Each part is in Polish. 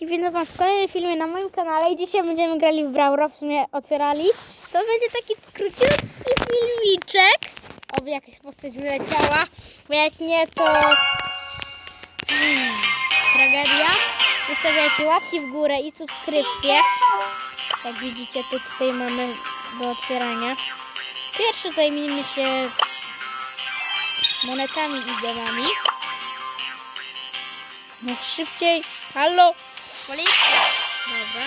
Cześć, witam was w kolejnym filmie na moim kanale i dzisiaj będziemy grali w Braura, w sumie otwierali. To będzie taki króciutki filmiczek. Oby jakaś postać wyleciała, bo jak nie to tragedia. Zostawiajcie łapki w górę i subskrypcje. Jak widzicie, to tutaj mamy do otwierania. Pierwszy zajmijmy się monetami i gemami. Jak szybciej. Halo! Policja! Dobra.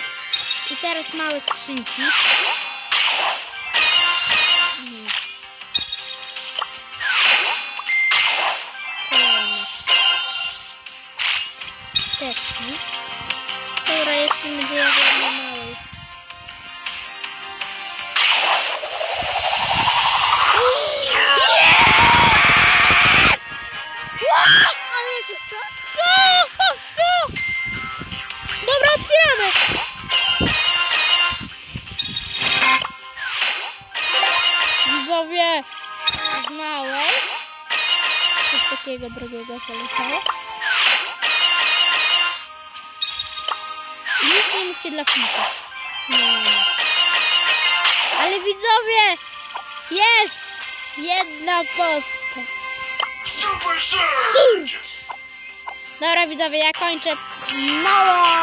I teraz małe skrzynki. Nic. Kolejne. Też jeszcze będzie Widzowie, z małej. Coś takiego drogiego poleciało. Nic nie mówcie dla filmu. Ale widzowie, jest jedna postać. Super Surge! Dobra widzowie, ja kończę. Mało!